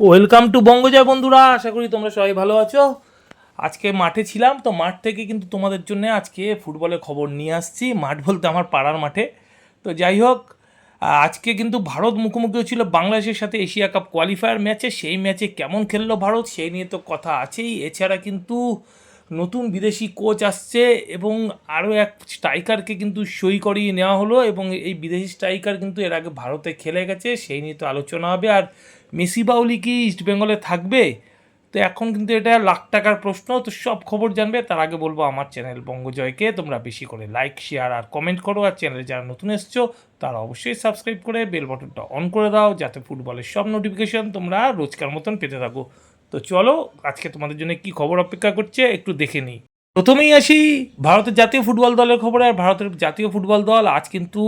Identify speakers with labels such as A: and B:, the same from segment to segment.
A: Welcome to বঙ্গজয় বন্ধুরা। আশা করি তোমরা সবাই ভালো আছো। আজকে মাঠে ছিলাম, তো মাঠ থেকে কিন্তু তোমাদের জন্য আজকে ফুটবলের খবর নিয়ে আসছি। মাঠ বলতে আমার পাড়ার মাঠে। তো যাই হোক, আজকে কিন্তু ভারত মুখোমুখি হয়েছিল বাংলাদেশের সাথে এশিয়া কাপ কোয়ালিফায়ার ম্যাচে সেই ম্যাচে কেমন খেললো ভারত, সেই নিয়ে তো কথা আছেই। এছাড়া কিন্তু নতুন বিদেশি কোচ আসছে এবং আরও এক স্ট্রাইকারকে কিন্তু সই করিয়ে নেওয়া হলো এবং এই বিদেশি স্ট্রাইকার কিন্তু এর আগে ভারতে খেলে গেছে, সেই নিয়ে তো আলোচনা হবে। আর মেসি বাউলি কি ইস্ট বেঙ্গলে থাকবে? তো এখন কিন্তু এটা লাখ টাকার প্রশ্ন, তো সব খবর জানবে, তার আগে বলব আমার চ্যানেল বঙ্গজয়কে। তোমরা বেশি করে লাইক শেয়ার আর কমেন্ট করো, আর চ্যানেলে যারা নতুন এসছো, তারা অবশ্যই সাবস্ক্রাইব করে বেল বাটনটা অন করে দাও, যাতে ফুটবলের সব নোটিফিকেশন তোমরা রোজকার মতন পেতে থাকো। তো চলো, আজকে তোমাদের জন্য কি খবর অপেক্ষা করছে একটু দেখে নিই। প্রথমেই আসি ভারতের জাতীয় ফুটবল দলের খবরে, আর ভারতের জাতীয় ফুটবল দল আজ কিন্তু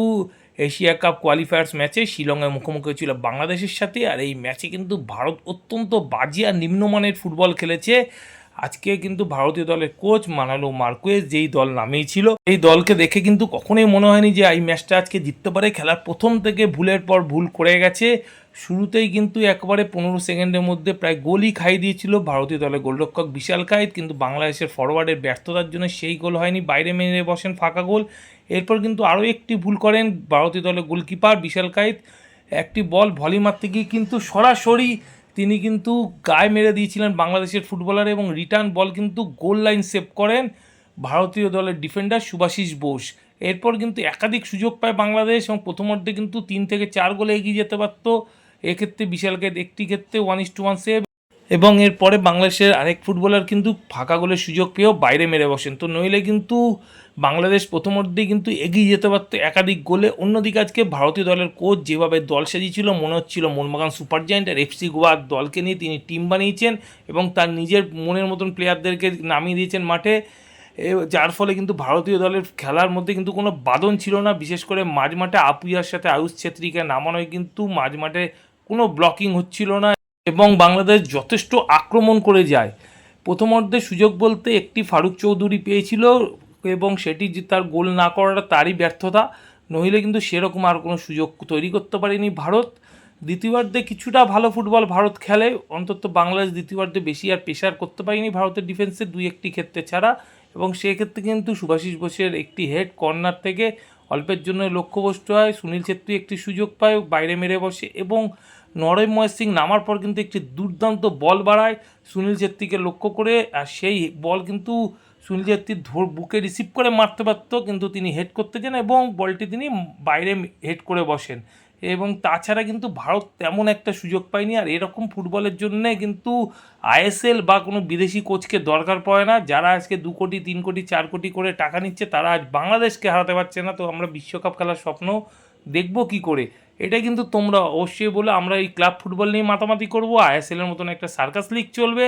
A: এশিয়া কাপ কোয়ালিফায়ার্স ম্যাচে শিলংয়ের মুখোমুখি হয়েছিল বাংলাদেশের সাথে, আর এই ম্যাচে কিন্তু ভারত অত্যন্ত বাজে আর নিম্নমানের ফুটবল খেলেছে। আজকে কিন্তু ভারতীয় দলের কোচ মানালো মার্কুয়েজ, যেই দল নামিয়েছিল এই দলকে দেখে কিন্তু কখনোই মনে হয়নি যে এই ম্যাচটা আজকে জিততে পারে। খেলার প্রথম থেকে ভুলের পর ভুল করে গেছে। শুরুতেই কিন্তু একবারে পনেরো সেকেন্ডের মধ্যে প্রায় গোলই খাইয়ে দিয়েছিল ভারতীয় দলের গোলরক্ষক বিশাল কায়েত কিন্তু বাংলাদেশের ফরওয়ার্ডের ব্যর্থতার জন্য সেই গোল হয়নি। বাইরে মেনে বসেন ফাঁকা গোল। এরপর কিন্তু আরও একটি ভুল করেন ভারতীয় দলের গোলকিপার বিশাল কায়েত একটি বল ভলি মারতে গিয়ে কিন্তু সরাসরি তিনি কিন্তু গায়ে মেরে দিয়েছিলেন বাংলাদেশের ফুটবলার এবং রিটার্ন বল কিন্তু গোল লাইন সেভ করেন ভারতীয় দলের ডিফেন্ডার সুভাশিস বোস। এরপর কিন্তু একাধিক সুযোগ পায় বাংলাদেশ এবং প্রথমার্ধে কিন্তু তিন থেকে চার গোলে এগিয়ে যেতে পারত। এক্ষেত্রে বিশালকে একটি ক্ষেত্রে one is to one save এবং এরপরে বাংলাদেশের আরেক ফুটবলার কিন্তু ফাঁকা গোলের সুযোগ পেয়েও বাইরে মেরে বসেন। তো নইলে কিন্তু বাংলাদেশ প্রথমার্ধেই কিন্তু এগিয়ে যেতে পারতো একাধিক গোলে। অন্যদিকে আজকে ভারতীয় দলের কোচ যেভাবে দল সাজিয়েছিল মনে হচ্ছিল মোহনবাগান সুপার জায়েন্ট আর এফসি গোয়ার দলকে নিয়ে তিনি টিম বানিয়েছেন এবং তার নিজের মনের মতন প্লেয়ারদেরকে নামিয়ে দিয়েছেন মাঠে। যার ফলে কিন্তু ভারতীয় দলের খেলার মধ্যে কিন্তু কোনো বাদন ছিল না। বিশেষ করে মাঝ মাঠে আপুইয়ার সাথে আয়ুষ ছেত্রীকে নামানোয় কিন্তু মাঝ মাঠে কোনো ব্লকিং হচ্ছিল না এবং বাংলাদেশ যথেষ্ট আক্রমণ করে যায়। প্রথমার্ধে সুযোগ বলতে একটি ফারুক চৌধুরী পেয়েছিল এবং সেটি তার গোল না করাটা তারই ব্যর্থতা, নইলে কিন্তু সেরকম আর কোনো সুযোগ তৈরি করতে পারেনি ভারত। দ্বিতীয়ার্ধে কিছুটা ভালো ফুটবল ভারত খেলে, অন্তত বাংলাদেশ দ্বিতীয়ার্ধে বেশি আর প্রেশার করতে পারেনি ভারতের ডিফেন্সে দুই একটি ক্ষেত্রে ছাড়া এবং সেক্ষেত্রে কিন্তু সুভাষিস বোসের একটি হেড কর্নার থেকে অল্পের জন্য লক্ষ্যভ্রষ্ট হয়। সুনীল ছেত্রী একটি সুযোগ পায়, বাইরে মেরে বসে এবং নরেময় সিং নামার পর কিন্তু একটি দুর্দান্ত বল বাড়ায় সুনীল ছেত্রীকে লক্ষ্য করে, আর সেই বল কিন্তু সুনীল ছেত্রী ধর বুকে রিসিভ করে মারতে পারতো, কিন্তু তিনি হেড করতে যান এবং বলটি তিনি বাইরে হেড করে বসেন। এবং তাছাড়া কিন্তু ভারত তেমন একটা সুযোগ পায়নি, আর এরকম ফুটবলের জন্যে কিন্তু আইএসএল বা কোনো বিদেশি কোচকে দরকার পড়ে না। যারা আজকে দু কোটি, তিন কোটি, চার কোটি করে টাকা নিচ্ছে, তারা আজ বাংলাদেশকে হারাতে পারছে না। তো আমরা বিশ্বকাপ খেলার স্বপ্ন দেখব কি করে? এটা কিন্তু তোমরা অবশ্যই বলে আমরা এই ক্লাব ফুটবল নিয়ে মাতামাতি করব। আইএসএলের মতন একটা সার্কাস লিগ চলবে,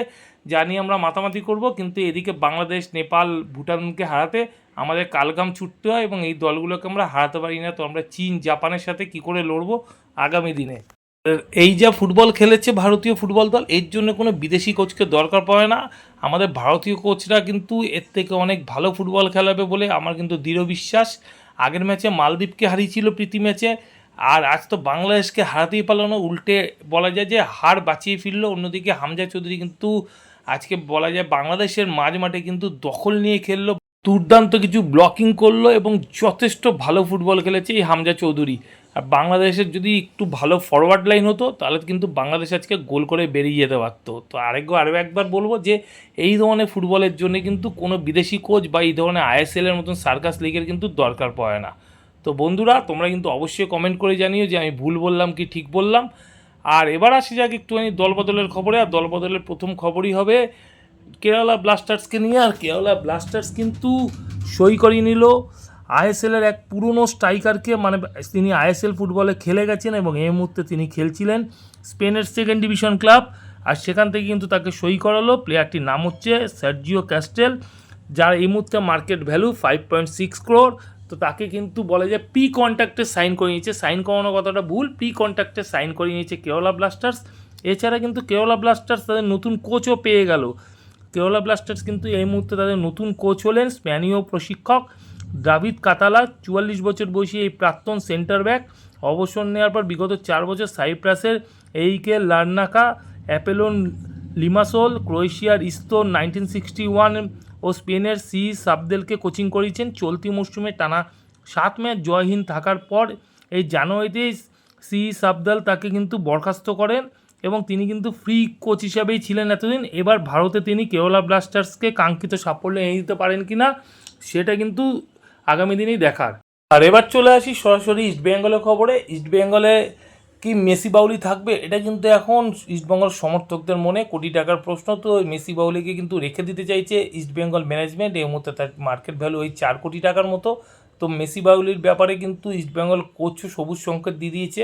A: যা নিয়ে আমরা মাতামাতি করব। কিন্তু এদিকে বাংলাদেশ, নেপাল, ভুটানকে হারাতে আমাদের কালগাম ছুটতে হয় এবং এই দলগুলোকে আমরা হারাতে পারি না। তো আমরা চীন, জাপানের সাথে কি করে লড়বো আগামী দিনে? এই যা ফুটবল খেলেছে ভারতীয় ফুটবল দল, এর জন্য কোনো বিদেশি কোচকে দরকার পড়ে না। আমাদের ভারতীয় কোচরা কিন্তু এর থেকে অনেক ভালো ফুটবল খেলাবে বলে আমার কিন্তু দৃঢ় বিশ্বাস। আগের ম্যাচে মালদ্বীপকে হারিয়েছিল প্রীতি ম্যাচে, আর আজ তো বাংলাদেশকে হারাতেই পারল না। উল্টে বলা যায় যে হার বাঁচিয়ে ফিরলো। অন্যদিকে হামজা চৌধুরী কিন্তু আজকে বলা যায় বাংলাদেশের মাঝ মাঠে কিন্তু দখল নিয়ে খেললো। দুর্দান্ত কিছু ব্লকিং করল এবং যথেষ্ট ভালো ফুটবল খেলেছে এই হামজা চৌধুরী। আর বাংলাদেশের যদি একটু ভালো ফরওয়ার্ড লাইন হতো, তাহলে কিন্তু বাংলাদেশ আজকে গোল করে বেরিয়ে যেতে পারতো। তো আরেকবার, আরও একবার বলব যে, এই ধরনের ফুটবলের জন্য কিন্তু কোনো বিদেশি কোচ বা এই ধরনের আইএসএলের মতন সার্কাস লিগের কিন্তু দরকার পড়ে না। তো বন্ধুরা, তোমরা কিন্তু অবশ্যই কমেন্ট করে জানিও যে, আমি ভুল বললাম কি ঠিক বললাম। আর এবার আসি যাক একটুখানি দলবদলের খবরে। আর দলবদলের প্রথম খবরই হবে কেরালা ব্লাস্টার্সকে নিয়ে। আর কেরালা ব্লাস্টার্স কিন্তু সই করিয়ে নিল। আইএসএলের এক পুরনো স্ট্রাইকারকে মানে তিনি আইএসএল ফুটবলে খেলে গেছেন এবং এই মুহূর্তে তিনি খেলছিলেন স্পেনের সেকেন্ড ডিভিশন ক্লাব আর সেখান থেকে কিন্তু তাকে সই করালো। প্লেয়ারটির নাম হচ্ছে সার্জিও ক্যাস্টেল যার এই মুহূর্তে market value five point six crore তো তাকে কিন্তু বলে যে পি কন্ট্যাক্টে সাইন করে নিয়েছে। সাইন করানোর কথাটা ভুল। পি কন্ট্যাক্টে সাইন করে নিয়েছে কেওলা ব্লাস্টার্স এছাড়া কিন্তু কেওলা ব্লাস্টার্স তাদের নতুন কোচও পেয়ে গেল। কেওলা ব্লাস্টার্স কিন্তু এই মুহূর্তে তাদের নতুন কোচ হলেন স্প্যানীয় প্রশিক্ষক। দাভিদ কাতালা চুয়াল্লিশ বছর বয়সী এই প্রাক্তন সেন্টার ব্যাক অবসর নেওয়ার পর বিগত চার বছর সাইপ্রাসের এইকে লার্নাকা, অ্যাপেলোন লিমাসোল, ক্রোয়েশিয়ার ইস্তোন নাইনটিন সিক্সটি ওয়ান ও স্পেনের সি সাবদেলকে কোচিং করিয়েছেন। চলতি মরশুমে টানা সাত ম্যাচ জয়হীন থাকার পর এই জানুয়ারিতেই সি সাবদাল তাকে কিন্তু বরখাস্ত করেন এবং তিনি কিন্তু ফ্রি কোচ হিসাবেই ছিলেন এতদিন। এবার ভারতে তিনি কেওলা ব্লাস্টার্সকে কাঙ্ক্ষিত সাফল্য এনে দিতে পারেন কি না সেটা কিন্তু আগামী দিনেই দেখার। আর এবার চলে আসি সরাসরি ইস্টবেঙ্গলের খবরে। ইস্টবেঙ্গলে কি মেসি বাউলি থাকবে, এটা কিন্তু এখন ইস্টবেঙ্গল সমর্থকদের মনে কোটি টাকার প্রশ্ন। তো মেসি বাউলিকে কিন্তু রেখে দিতে চাইছে ইস্টবেঙ্গল ম্যানেজমেন্ট এই মুহূর্তে তার মার্কেট ভ্যালু ওই চার কোটি টাকার মতো। তো মেসি বাউলির ব্যাপারে কিন্তু ইস্টবেঙ্গল কোচও সবুজ সংকেত দিয়ে দিয়েছে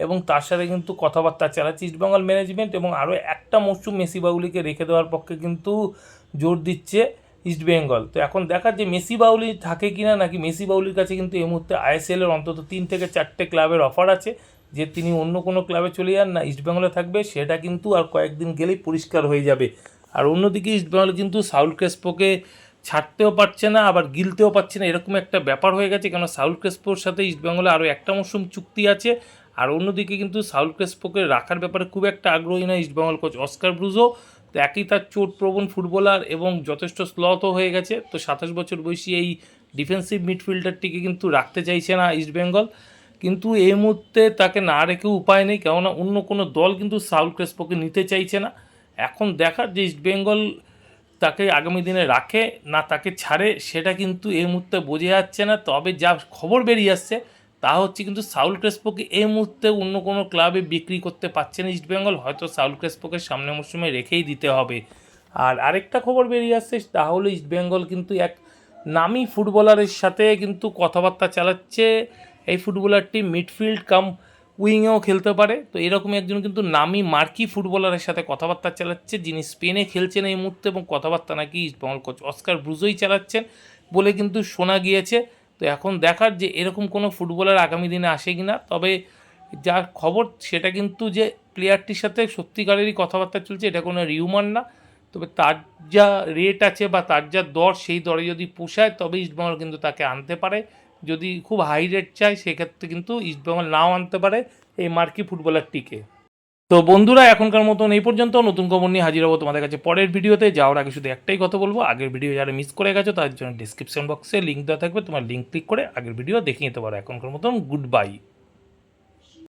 A: এবং তার সাথে কিন্তু কথাবার্তা চালাচ্ছে ইস্টবেঙ্গল ম্যানেজমেন্ট এবং আরও একটা মরশুম মেসি বাউলিকে রেখে দেওয়ার পক্ষে কিন্তু জোর দিচ্ছে। ইস্টবেঙ্গল তো এখন দেখার যে মেসি বাউলি থাকে কি না নাকি মেসি বাউলির কাছে কিন্তু এই মুহূর্তে আইএসএল এর অন্তত তিন থেকে চারটে ক্লাবের অফার আছে, যে তিনি অন্য কোনো ক্লাবে চলে যান না ইস্টবেঙ্গলে থাকবে, সেটা কিন্তু আর কয়েকদিন গেলেই পরিষ্কার হয়ে যাবে। আর অন্যদিকে ইস্টবেঙ্গল কিন্তু সাউল ক্রেসপোকে ছাড়তেও পারছে না, আবার গিলতেও পারছে না, এরকম একটা ব্যাপার হয়ে গেছে কেন সাউল ক্রেসপোর সাথে ইস্টবেঙ্গলে আরও একটা মরশুম চুক্তি আছে। আর অন্যদিকে কিন্তু সাউল ক্রেসপোকে রাখার ব্যাপারে খুব একটা আগ্রহী নয় ইস্টবেঙ্গল কোচ অস্কার ব্রুজো তো একই তার চোটপ্রবণ ফুটবলার এবং যথেষ্ট স্লথও হয়ে গেছে। তো সাতাশ বছর বয়সী এই ডিফেন্সিভ মিডফিল্ডারটিকে কিন্তু রাখতে চাইছে না ইস্টবেঙ্গল কিন্তু এই মুহূর্তে তাকে না রেখেও উপায় নেই, কেননা অন্য কোনো দল কিন্তু সাউল ক্রেসপোকে নিতে চাইছে না। এখন দেখার যে ইস্টবেঙ্গল তাকে আগামী দিনে রাখে না তাকে ছাড়ে, সেটা কিন্তু এই মুহূর্তে বোঝা যাচ্ছে না। তবে যা খবর বেরিয়ে আসছে তা হচ্ছে কিন্তু সাউল ক্রেসপোকে এই মুহূর্তে অন্য কোনো ক্লাবে বিক্রি করতে পারছে না ইস্টবেঙ্গল হয়তো সাউল ক্রেসপোকে সামনের মরশুমে রেখেই দিতে হবে। আর আরেকটা খবর বেরিয়ে আসছে তাহলে ইস্টবেঙ্গল কিন্তু এক নামি ফুটবলারের সাথে কিন্তু কথাবার্তা চালাচ্ছে। এই ফুটবলারটি মিডফিল্ড কাম উইংয়েও খেলতে পারে। তো এরকম একজন কিন্তু নামি মার্কি ফুটবলারের সাথে কথাবার্তা চালাচ্ছে, যিনি স্পেনে খেলছেন এই মুহূর্তে এবং কথাবার্তা নাকি ইস্টবেঙ্গল কোচ অস্কার ব্রুজোই চালাচ্ছেন বলে কিন্তু শোনা গিয়েছে। তো এখন দেখার যে এরকম কোনো ফুটবলার আগামী দিনে আসে কি না তবে যার খবর সেটা কিন্তু যে প্লেয়ারটির সাথে সত্যিকারেরই কথাবার্তা চলছে, এটা কোনো রিউমার না। তবে তার যা রেট আছে বা তার যা দর, সেই দরে যদি পোষায়, তবে ইস্টবেঙ্গল কিন্তু তাকে আনতে পারে। যদি খুব হাই রেট চায়, সেক্ষেত্রে কিন্তু ইস্টবেঙ্গল নাও আনতে পারে এই মার্কি ফুটবলারটিকে। তো বন্ধুরা, এখনকার মতন এই পর্যন্ত নতুন খবর নিয়ে হাজির হব তোমাদের কাছে পরের ভিডিওতে। যাওয়ার আগে শুধু একটাই কথা বলব, আগের ভিডিও যারা মিস করে গেছো তার জন্য ডিসক্রিপশন বক্সে লিঙ্ক দেওয়া থাকবে, তোমার লিঙ্ক ক্লিক করে আগের ভিডিও দেখে নিতে পারো। এখনকার মতন গুড বাই